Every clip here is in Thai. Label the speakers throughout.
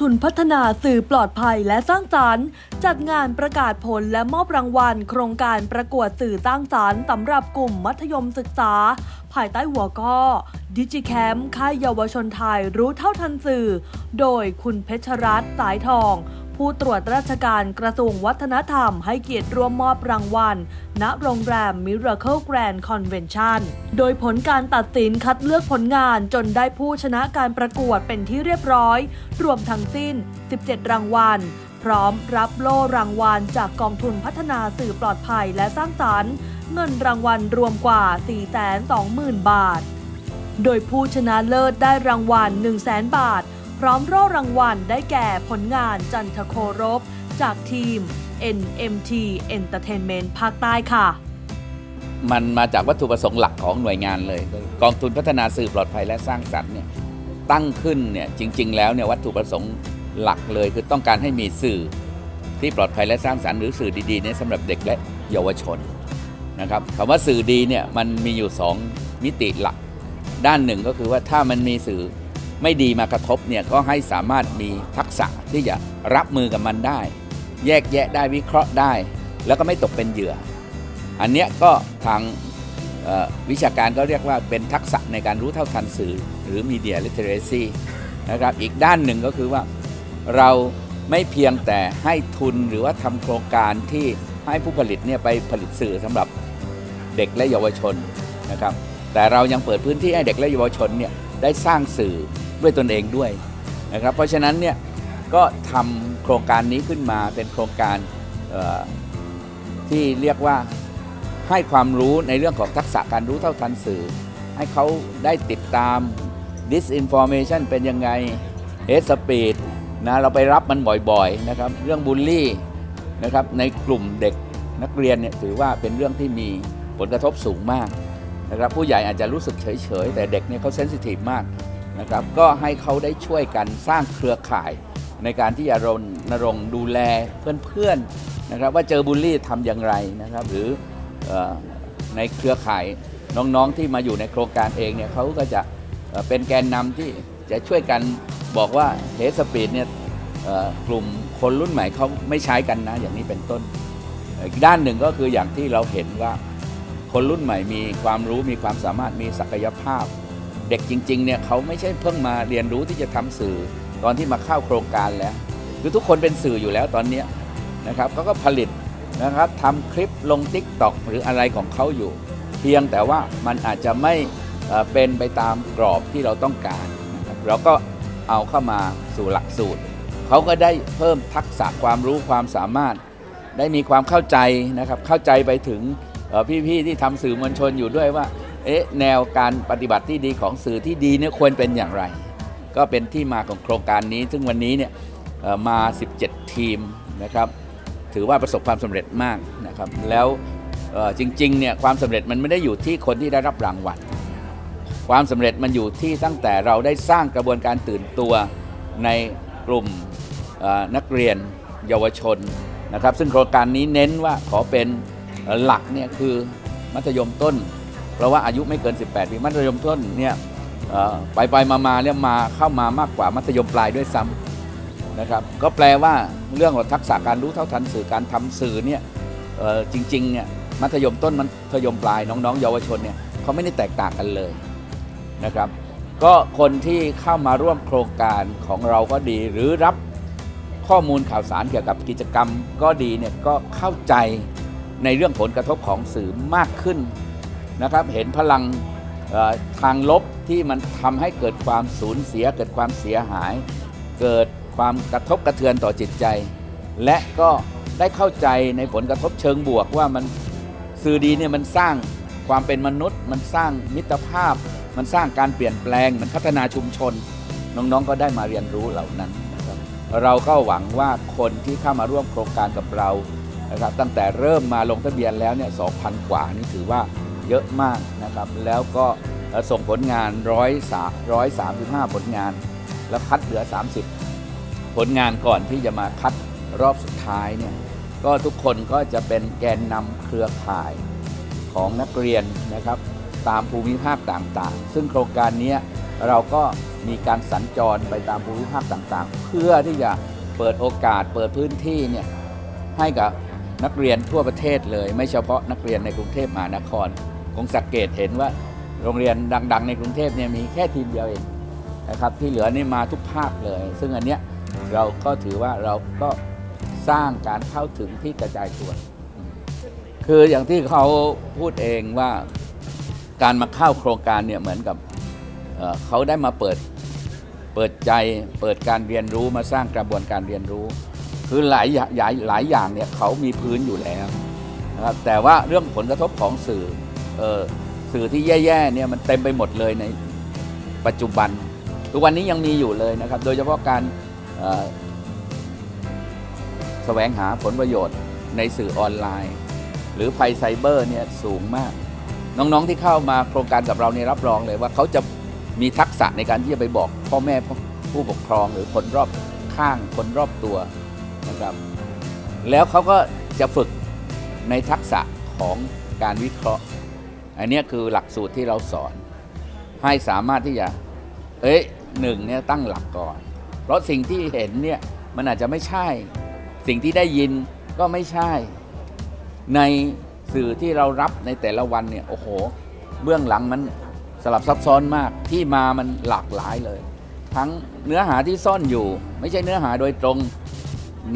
Speaker 1: ทุนพัฒนาสื่อปลอดภัยและสร้างสรรค์ จัดงานประกาศผลและมอบรางวัล โครงการประกวดสื่อสร้างสรรค์สำหรับกลุ่มมัธยมศึกษา ภายใต้หัวข้อดิจิแคมค่ายเยาวชนไทยรู้เท่าทันสื่อ โดยคุณเพชรรัตน์สายทอง ผู้ตรวจราชการกระทรวงวัฒนธรรมให้เกียรติร่วมมอบรางวัล ณ โรงแรม Miracle Grand Convention โดยผลการตัดสินคัดเลือกผลงานจนได้ผู้ชนะการประกวดเป็นที่เรียบร้อย รวมทั้งสิ้น 17 รางวัล พร้อมรับโล่รางวัลจากกองทุนพัฒนาสื่อปลอดภัยและสร้างสรรค์ เงินรางวัลรวมกว่า 420,000 บาท โดยผู้ชนะเลิศได้รางวัล 1 0 0 0 0 บาท พร้อมโล่รางวัลได้แก่ผลงานจันทโครบ จากทีม NMT Entertainment ภาคใต้ค่ะ
Speaker 2: มันมาจากวัตถุประสงค์หลักของหน่วยงานเลย กองทุนพัฒนาสื่อปลอดภัยและสร้างสรรค์เนี่ยตั้งขึ้นเนี่ยจริง ๆ แล้วเนี่ยวัตถุประสงค์หลักเลย คือต้องการให้มีสื่อที่ปลอดภัยและสร้างสรรค์หรือสื่อดีๆเนี่ยสำหรับเด็กและเยาวชนนะครับคำว่าสื่อดีเนี่ยมันมีอยู่ 2 มิติหลัก ด้านหนึ่งก็คือว่าถ้ามันมีสื่อ ไม่ดีมากระทบเนี่ยก็ให้สามารถมีทักษะที่จะรับมือกับมันได้ แยกแยะได้วิเคราะห์ได้ แล้วก็ไม่ตกเป็นเหยื่อ อันเนี้ยก็ทางวิชาการก็เรียกว่าเป็นทักษะในการรู้เท่าทันสื่อหรือ Media Literacy นะครับอีกด้านหนึ่งก็คือว่าเราไม่เพียงแต่ให้ทุนหรือว่าทำโครงการที่ให้ผู้ผลิตเนี่ยไปผลิตสื่อสำหรับเด็กและเยาวชนนะครับแต่เรายังเปิดพื้นที่ให้เด็กและเยาวชนเนี่ยได้สร้างสื่อ ด้วยตนเองด้วยนะครับเพราะฉะนั้นเนี่ยก็ทำโครงการนี้ขึ้นมาเป็นโครงการที่เรียกว่าให้ความรู้ในเรื่องของทักษะการรู้เท่าทันสื่อ ให้เขาได้ติดตาม disinformation เป็นยังไง hate speech นะเราไปรับมันบ่อยๆนะครับเรื่องบูลลี่นะครับในกลุ่มเด็กนักเรียนเนี่ยถือว่าเป็นเรื่องที่มีผลกระทบสูงมากนะครับผู้ใหญ่อาจจะรู้สึกเฉยๆ แต่เด็กเนี่ยเขาเซนซิทีฟมาก นะครับก็ให้เขาได้ช่วยกันสร้างเครือข่าย ในการที่จะรณรงค์ดูแลเพื่อนๆนะครับว่าเจอบูลลี่ทำอย่างไรนะครับ หรืออในเครือข่ายน้องๆที่มาอยู่ในโครงการเองเนี่ยเขาก็จะเป็นแกนนำที่จะช่วยกันบอกว่าเฮสปีดเนี่ยกลุ่มคนรุ่นใหม่เขาไม่ใช้กันนะ อย่างนี้เป็นต้น อีกด้านหนึ่งก็คืออย่างที่เราเห็นว่าคนรุ่นใหม่มีความรู้มีความสามารถมีศักยภาพ เด็กจริงๆเนี่ยเขาไม่ใช่เพิ่งมาเรียนรู้ที่จะทำสื่อตอนที่มาเข้าโครงการแล้ว คือทุกคนเป็นสื่ออยู่แล้วตอนนี้นะครับเขาก็ผลิตนะครับทำคลิปลง t ิ k t o k หรืออะไรของเขาอยู่ เพียงแต่ว่ามันอาจจะไม่เป็นไปตามกรอบที่เราต้องการนะครับเราก็เอาเข้ามาสู่หลักสูตรเขาก็ได้เพิ่มทักษะความรู้ความสามารถ ได้มีความเข้าใจนะครับเข้าใจไปถึงพี่ๆที่ทำสื่อมวลชนอยู่ด้วยว่า เอ๊ะแนวการปฏิบัติที่ดีของสื่อที่ดีเนี่ยควรเป็นอย่างไร ก็เป็นที่มาของโครงการนี้ ซึ่งวันนี้เนี่ยมา 17 ทีมนะครับถือว่าประสบความสำเร็จมากนะครับแล้วจริงๆเนี่ยความสำเร็จมันไม่ได้อยู่ที่คนที่ได้รับรางวัลความสำเร็จมันอยู่ที่ตั้งแต่เราได้สร้างกระบวนการตื่นตัวในกลุ่มนักเรียนเยาวชนนะครับ ซึ่งโครงการนี้เน้นว่าขอเป็นหลักเนี่ยคือมัธยมต้น เพราะว่าอายุไม่เกิน 18 ปีมัธยมต้นเนี่ยไปไปๆมาเนี่ยมาเข้ามามากกว่ามัธยมปลายด้วยซ้ำนะครับ ก็แปลว่าเรื่องของทักษะการรู้เท่าทันสื่อการทำสื่อเนี่ยจริงๆเนี่ยมัธยมต้นมัธยมปลายน้องๆ เยาวชนเนี่ยเขาไม่ได้แตกต่างกันเลยนะครับ ก็คนที่เข้ามาร่วมโครงการของเราก็ดี หรือรับข้อมูลข่าวสารเกี่ยวกับกิจกรรมก็ดีเนี่ยก็เข้าใจในเรื่องผลกระทบของสื่อมากขึ้น นะครับเห็นพลังทางลบที่มันทำให้เกิดความสูญเสีย เกิดความเสียหาย เกิดความกระทบกระเทือนต่อจิตใจ และก็ได้เข้าใจในผลกระทบเชิงบวกว่ามันสื่อดีเนี่ยมันสร้างความเป็นมนุษย์ มันสร้างมิตรภาพ มันสร้างการเปลี่ยนแปลง มันพัฒนาชุมชน น้องๆก็ได้มาเรียนรู้เหล่านั้นนะครับเราก็หวังว่าคนที่เข้ามาร่วมโครงการกับเรานะครับตั้งแต่เริ่มมาลงทะเบียนแล้วเนี่ย2,000 กว่านี่ถือว่า เยอะมากนะครับ แล้วก็ส่งผลงานร้อยสาร้อยสามสิบห้าผลงาน แล้วคัดเหลือ 30 ผลงานก่อนที่จะมาคัดรอบสุดท้ายเนี่ยก็ทุกคนก็จะเป็นแกนนำเครือข่ายของนักเรียนนะครับตามภูมิภาคต่างๆ ซึ่งโครงการนี้เราก็มีการสัญจรไปตามภูมิภาคต่างๆ เพื่อที่จะเปิดโอกาสเปิดพื้นที่เนี่ยให้กับนักเรียนทั่วประเทศเลย ไม่เฉพาะนักเรียนในกรุงเทพมหานคร คงสังเกตเห็นว่าโรงเรียนดัง ๆ ในกรุงเทพเนี่ยมีแค่ทีมเดียวเองนะครับที่เหลือนี่มาทุกภาคเลย ซึ่งอันเนี้ยเราก็ถือว่าเราก็สร้างการเข้าถึงที่กระจายตัวคืออย่างที่เขาพูดเองว่าการมาเข้าโครงการเนี่ยเหมือนกับเอ่อเขาได้มาเปิดเปิดใจเปิดการเรียนรู้มาสร้างกระบวนการเรียนรู้ คือหลายอย่างหลายหลายอย่างเนี่ยเขามีพื้นอยู่แล้วนะครับแต่ว่าเรื่องผลกระทบของสื่อเออ สื่อที่แย่ๆเนี่ยมันเต็มไปหมดเลยในปัจจุบัน ทุกวันนี้ยังมีอยู่เลยนะครับ โดยเฉพาะการเอ่อแสวงหาผลประโยชน์ในสื่อออนไลน์ หรือภัยไซเบอร์เนี่ยสูงมาก น้องๆที่เข้ามาโครงการกับเราเนี่ยรับรองเลยว่าเขาจะมีทักษะในการที่จะไปบอกพ่อแม่ผู้ปกครองหรือคนรอบข้างคนรอบตัวนะครับ แล้วเขาก็จะฝึกในทักษะของการวิเคราะห์ อันนี้คือหลักสูตรที่เราสอน ให้สามารถที่จะ เอ้ยหนึ่งเนี่ยตั้งหลักก่อน เพราะสิ่งที่เห็นเนี่ยมันอาจจะไม่ใช่ สิ่งที่ได้ยินก็ไม่ใช่ ในสื่อที่เรารับในแต่ละวันเนี่ยโอ้โห เบื้องหลังมันสลับซับซ้อนมากที่มามันหลากหลายเลย ทั้งเนื้อหาที่ซ่อนอยู่ ไม่ใช่เนื้อหาโดยตรง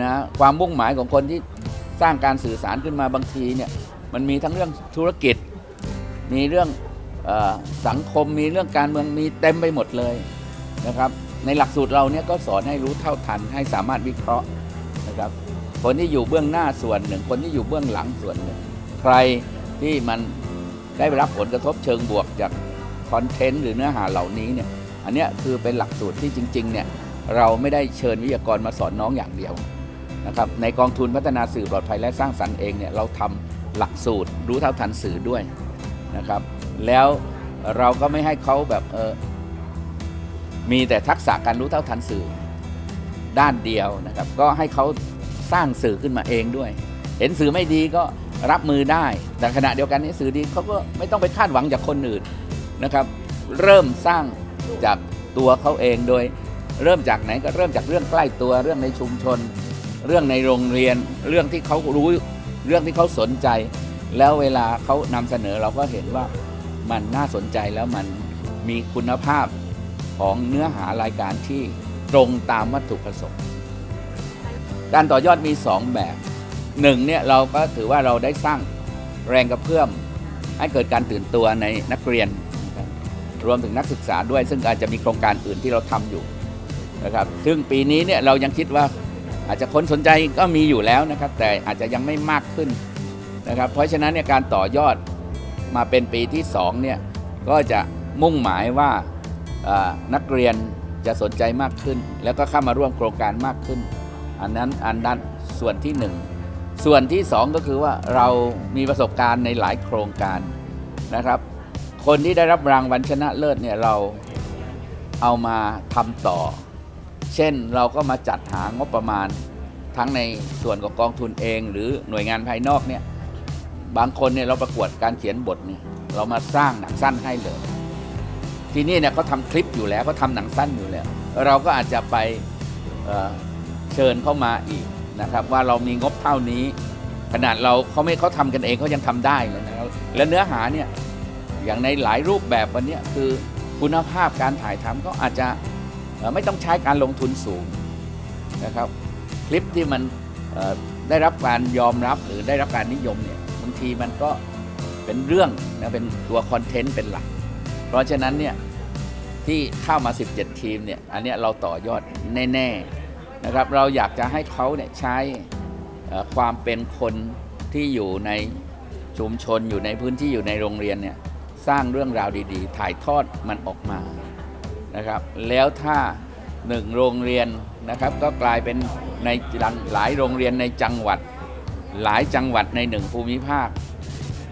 Speaker 2: นะความมุ่งหมายของคนที่สร้างการสื่อสารขึ้นมาบางทีเนี่ยมันมีทั้งเรื่องธุรกิจ มีเรื่องอสังคมมีเรื่องการเมืองมีเต็มไปหมดเลยนะครับ ในหลักสูตรเราเนี่ยก็สอนให้รู้เท่าทันให้สามารถวิเคราะห์นะครับ คนที่อยู่เบื้องหน้าส่วนหนึ่ง คนที่อยู่เบื้องหลังส่วนหนึ่ง ใครที่มันได้รับผลกระทบเชิงบวกจากคอนเทนต์หรือเนื้อหาเหล่านี้เนี่ยอันนี้คือเป็นหลักสูตรที่จริงๆเนี่ยเราไม่ได้เชิญวิทยากรมาสอนน้องอย่างเดียวนะครับในกองทุนพัฒนาสื่อปลอดภัยและสร้างสรรค์เองเนี่ยเราทำหลักสูตรรู้เท่าทันสื่อด้วย นะครับ แล้วเราก็ไม่ให้เขาแบบเออมีแต่ทักษะการรู้เท่าทันสื่อด้านเดียวนะครับ ก็ให้เขาสร้างสื่อขึ้นมาเองด้วย เห็นสื่อไม่ดีก็รับมือได้ แต่ขณะเดียวกันนี่สื่อดีเขาก็ไม่ต้องไปคาดหวังจากคนอื่นนะครับ เริ่มสร้างจากตัวเขาเองโดยเริ่มจากไหนก็เริ่มจากเรื่องใกล้ตัวเรื่องในชุมชน เรื่องในโรงเรียน เรื่องที่เขารู้เรื่องที่เขาสนใจ แล้วเวลาเขานำเสนอเราก็เห็นว่ามันน่าสนใจแล้วมันมีคุณภาพของเนื้อหารายการที่ตรงตามวัตถุประสงค์ การต่อยอดมี 2 แบบหนึ่งเนี่ยเราก็ถือว่าเราได้สร้างแรงกระเพื่อม ให้เกิดการตื่นตัวในนักเรียนนะครับรวมถึงนักศึกษาด้วย ซึ่งอาจจะมีโครงการอื่นที่เราทำอยู่นะครับซึ่งปีนี้เนี่ยเรายังคิดว่าอาจจะคนสนใจก็มีอยู่แล้วนะครับ แต่อาจจะยังไม่มากขึ้น นะครับเพราะฉะนั้นเนี่ยการต่อยอดมาเป็นปีที่2เนี่ยก็จะมุ่งหมายว่านักเรียนจะสนใจมากขึ้น แล้วก็เข้ามาร่วมโครงการมากขึ้น อันนั้นอันนั้นส่วนที่หนึ่งส่วนที่สองก็คือว่าเรามีประสบการณ์ในหลายโครงการนะครับ คนที่ได้รับรางวัลชนะเลิศเนี่ยเราเอามาทำต่อ เช่นเราก็มาจัดหางบประมาณทั้งในส่วนของกองทุนเอง หรือหน่วยงานภายนอกเนี่ย บางคนเนี่ยเราประกวดการเขียนบทเนี่ยเรามาสร้างหนังสั้นให้เลย ทีนี้เนี่ยเขาทำคลิปอยู่แล้วเขาทำหนังสั้นอยู่แล้ว เราก็อาจจะไปเเชิญเข้ามาอีกนะครับว่าเรามีงบเท่านี้ ขนาดเราเขาไม่เขาทำกันเองเขายังทำได้เลยนะครับและเนื้อหาเนี่ยอย่างในหลายรูปแบบวันนี้คือคุณภาพการถ่ายทำก็อาจจะไม่ต้องใช้การลงทุนสูงนะครับ คลิปที่มันได้รับการยอมรับหรือได้รับการนิยมเนี่ย บางทีมันก็เป็นเรื่องนะเป็นตัวคอนเทนต์เป็นหลัก เพราะฉะนั้นเนี่ยที่เข้ามา 17 ทีมเนี่ยอันนี้เราต่อยอดแน่ๆนะครับเราอยากจะให้เขาเนี่ยใช้ความเป็นคนที่อยู่ในชุมชนอยู่ในพื้นที่อยู่ในโรงเรียนเนี่ยสร้างเรื่องราวดีๆ ถ่ายทอดมันออกมานะครับ แล้วถ้าหนึ่งโรงเรียนนะครับก็กลายเป็นในหลายโรงเรียนในจังหวัด หลายจังหวัดในหนึ่งภูมิภาค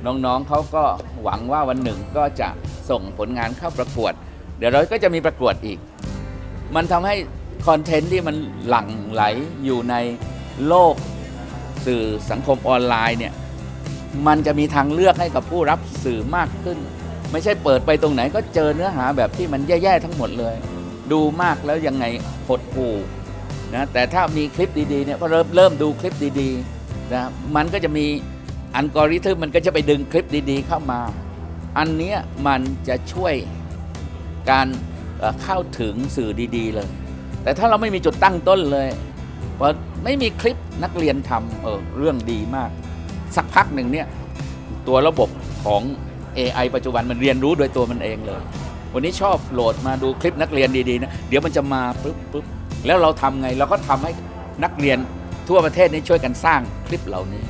Speaker 2: น้องๆเขาก็หวังว่าวันหนึ่งก็จะส่งผลงานเข้าประกวด เดี๋ยวเราก็จะมีประกวดอีก มันทำให้คอนเทนต์ที่มันหลั่งไหลอยู่ในโลกสื่อสังคมออนไลน์เนี่ยมันจะมีทางเลือกให้กับผู้รับสื่อมากขึ้น ไม่ใช่เปิดไปตรงไหนก็เจอเนื้อหาแบบที่มันแย่ๆทั้งหมดเลย ดูมากแล้วยังไงหดหู่นะแต่ถ้ามีคลิปดีๆเนี่ยพอเริ่มเริ่มดูคลิปดีๆ นะมันก็จะมีอัลกอริทึมมันก็จะไปดึงคลิปดีๆเข้ามา อันนี้มันจะช่วยการเอ่อเข้าถึงสื่อดีๆเลย แต่ถ้าเราไม่มีจุดตั้งต้นเลยพอไม่มีคลิปนักเรียนทำเออเรื่องดีมาก สักพักหนึ่งเนี่ยตัวระบบของ AI ปัจจุบันมันเรียนรู้โดยตัวมันเองเลย วันนี้ชอบโหลดมาดูคลิปนักเรียนดีๆนะเดี๋ยวมันจะมาปุ๊บปุ๊บแล้วเราทำไงเราก็ทำให้นักเรียน ทั่วประเทศนี้ช่วยกันสร้างคลิปเหล่านี้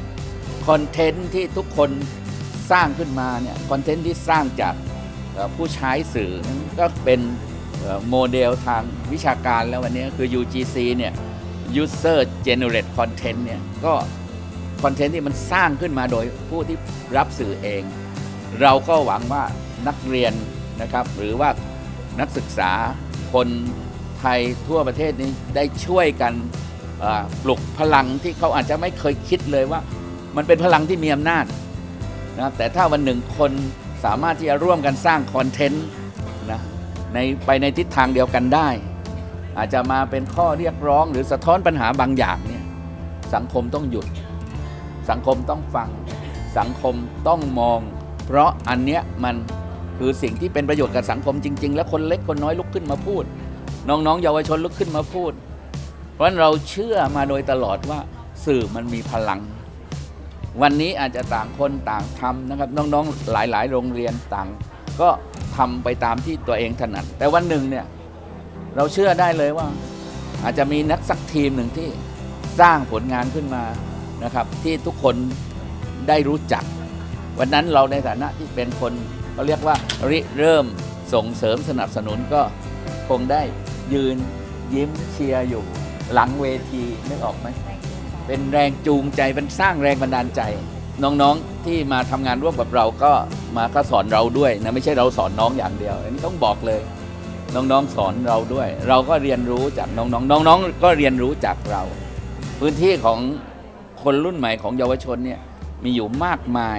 Speaker 2: คอนเทนต์ที่ทุกคนสร้างขึ้นมาเนี่ยคอนเทนต์ที่สร้างจากผู้ใช้สื่อก็เป็นโมเดลทางวิชาการแล้ววันนี้คือ UGC เนี่ย User Generate Content เนี่ยก็คอนเทนต์ที่มันสร้างขึ้นมาโดยผู้ที่รับสื่อเอง เราก็หวังว่านักเรียนนะครับ หรือว่านักศึกษาคนไทยทั่วประเทศนี้ได้ช่วยกัน ปลุกพลังที่เขาอาจจะไม่เคยคิดเลยว่า มันเป็นพลังที่มีอำนาจนะครับแต่ถ้าวันหนึ่งคนสามารถที่จะร่วมกันสร้างคอนเทนต์นะในไปในทิศทางเดียวกันได้ อาจจะมาเป็นข้อเรียกร้องหรือสะท้อนปัญหาบางอย่างเนี่ยสังคมต้องหยุด สังคมต้องฟัง สังคมต้องมอง เพราะอันเนี้ยมันคือสิ่งที่เป็นประโยชน์กับสังคมจริง ๆ แล้วคนเล็กคนน้อยลุกขึ้นมาพูด น้องๆ เยาวชนลุกขึ้นมาพูด ราะฉะนั้นเราเชื่อมาโดยตลอดว่าสื่อมันมีพลัง วันนี้อาจจะต่างคนต่างทำนะครับ น้องๆหลายๆ โรงเรียนต่าง ก็ทำไปตามที่ตัวเองถนัด แต่วันหนึ่งเนี่ยเราเชื่อได้เลยว่า อาจจะมีนักสักทีมหนึ่งที่สร้างผลงานขึ้นมานะครับ ที่ทุกคนได้รู้จัก วันนั้นเราในฐานะที่เป็นคนเขาเรียกว่าริเริ่มส่งเสริมสนับสนุนก็คงได้ยืนยิ้มเชียร์อยู่ หลังเวทีนึกออกไหมเป็นแรงจูงใจเป็นสร้างแรงบันดาลใจ น้องๆที่มาทำงานร่วมกับเราก็มาก็สอนเราด้วยนะไม่ใช่เราสอนน้องอย่างเดียว อันนี้ต้องบอกเลย น้องๆสอนเราด้วย เราก็เรียนรู้จากน้องๆน้องๆก็เรียนรู้จากเรา พื้นที่ของคนรุ่นใหม่ของเยาวชนเนี่ยมีอยู่มากมาย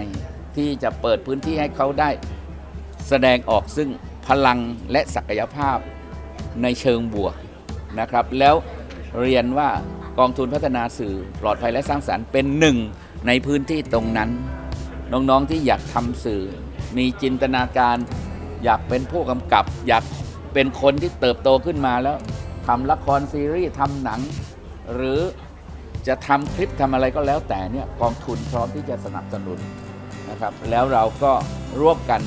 Speaker 2: ที่จะเปิดพื้นที่ให้เขาได้ แสดงออกซึ่งพลังและศักยภาพในเชิงบวกนะครับ แล้ว เรียนว่ากองทุนพัฒนาสื่อปลอดภัยและสร้างสรรค์เป็นหนึ่งในพื้นที่ตรงนั้น น้องๆที่อยากทำสื่อ มีจินตนาการ อยากเป็นผู้กำกับ อยากเป็นคนที่เติบโตขึ้นมาแล้วทำละครซีรีส์ทำหนัง หรือจะทำคลิปทำอะไรก็แล้วแต่เนี่ยกองทุนพร้อมที่จะสนับสนุนนะครับแล้วเราก็ร่วมกัน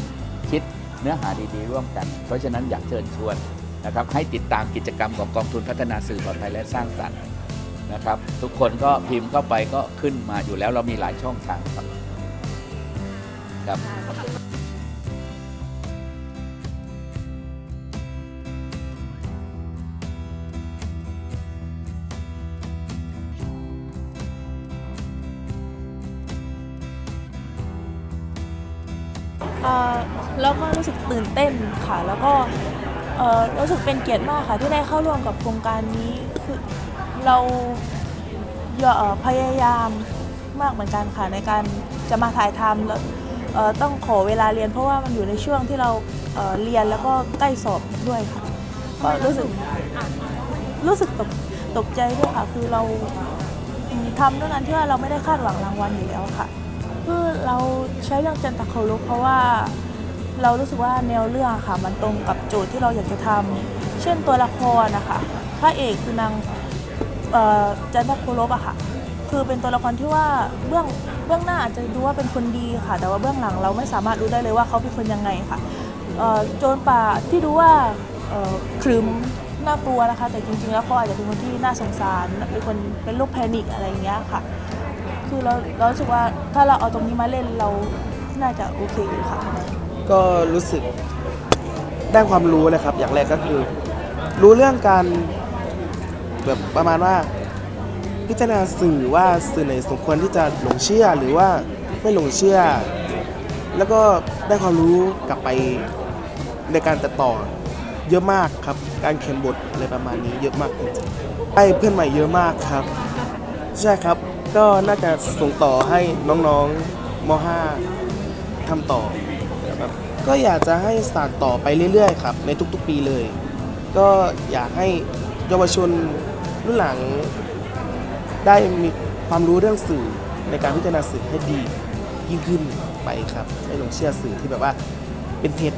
Speaker 2: คิดเนื้อหาดีๆ ร่วมกัน เพราะฉะนั้นอยากเชิญชวน นะครับให้ติดตามกิจกรรมของกองทุนพัฒนาสื่อปลอดภัยและสร้างสรรค์นะครับ ทุกคนก็พิมพ์เข้าไปก็ขึ้นมาอยู่แล้วเรามีหลายช่องทางครับครับ
Speaker 3: แล้วก็รู้สึกตื่นเต้นค่ะ แล้วก็ รู้สึกเป็นเกียรติมากค่ะที่ได้เข้าร่วมกับโครงการนี้คือเราเพยายามมากเหมือนกันค่ะในการจะมาถ่ายทำแล้วต้องขอเวลาเรียน เพราะว่ามันอยู่ในช่วงที่เราเเรียนแล้วก็ใกล้สอบด้วยค่ะก็รู้สึกรู้สึกตกตกใจด้วยค่ะ คือเราทำด้วยนั้นที่ว่าเราไม่ได้คาดหวังรางวัลอยู่แล้วค่ะ คือเราใช้เรื่องจันตะเคารพเพราะว่า เรารู้สึกว่าแนวเรื่องค่ะ มันตรงกับโจทย์ที่เราอยากจะทำเช่นตัวละครนะคะพระเอกคือนางจันทเคารพอะค่ะ คือเป็นตัวละครที่ว่าเบื้องเบื้องหน้าอาจจะดูว่าเป็นคนดีค่ะ แต่ว่าเบื้องหลังเราไม่สามารถรู้ได้เลยว่าเขาเป็นคนยังไงค่ะโจรป่าที่ดูว่าครึมน่ากลัวนะคะ แต่จริงๆแล้วเขาอาจจะเป็นคนที่น่าสงสารเป็นคนเป็นโรคแพนิคอะไรอย่างเงี้ยค่ะ คือเราเราสึกว่าถ้าเราเอาตรงนี้มาเล่นเราน่าจะโอเคอยู่ค่ะ
Speaker 4: ก็รู้สึกได้ความรู้เลยครับ อย่างแรกก็คือ รู้เรื่องการแบบประมาณว่า พิจารณาสื่อว่าสื่อไหนสมควรที่จะหลงเชื่อหรือว่าไม่หลงเชื่อ แล้วก็ได้ความรู้กลับไปในการตัดต่อเยอะมากครับ การเขียนบทอะไรประมาณนี้เยอะมากจริงๆได้เพื่อนใหม่เยอะมากครับ ใช่ครับ ก็น่าจะส่งต่อให้น้องๆม .5 ทำต่อ ก็อยากจะให้สานต่อไปเรื่อยๆครับในทุกๆปีเลย ก็อยากให้เยาวชนรุ่นหลังได้มีความรู้เรื่องสื่อในการพิจารณาสื่อให้ดียิ่งขึ้นไปครับไม่หลงเชื่อสื่อที่แบบว่าเป็นเท็จ